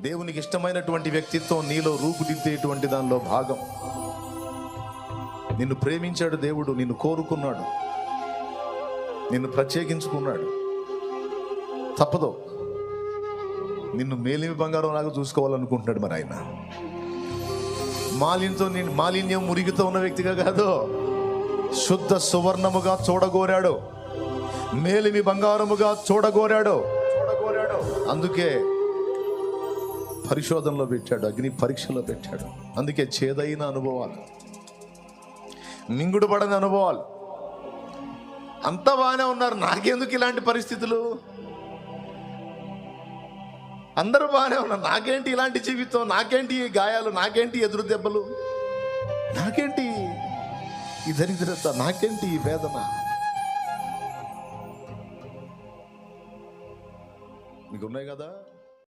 దేవునికి ఇష్టమైనటువంటి వ్యక్తిత్వం నీలో రూపుదిద్దేటువంటి దానిలో భాగం. నిన్ను ప్రేమించాడు దేవుడు నిన్ను కోరుకున్నాడు. నిన్ను ప్రత్యేకించుకున్నాడు. తప్పదు. నిన్ను మేలిమి బంగారం లాగా చూసుకోవాలనుకుంటున్నాడు మరి ఆయన. మాలిన్యంతో నేను మాలిన్యం మురిగితో ఉన్న వ్యక్తిగా కాదు. శుద్ధ సువర్ణముగా చూడగోరాడు. మేలిమి బంగారముగా చూడగోరాడు చూడగోరాడు. అందుకే పరిశోధనలో పెట్టాడు అగ్ని పరీక్షలో పెట్టాడు. అందుకే చేదైన అనుభవాలు మింగుడుపడని అనుభవాలు. అంతా బాగానే ఉన్నారు నాకెందుకు ఇలాంటి పరిస్థితులు? అందరూ బాగానే ఉన్నారు నాకేంటి ఇలాంటి జీవితం నాకేంటి గాయాలు నాకేంటి ఎదురు దెబ్బలు? నాకేంటి ఈ దరిద్రత నాకేంటి ఈ వేదన? మీకు ఉన్నాయి కదా?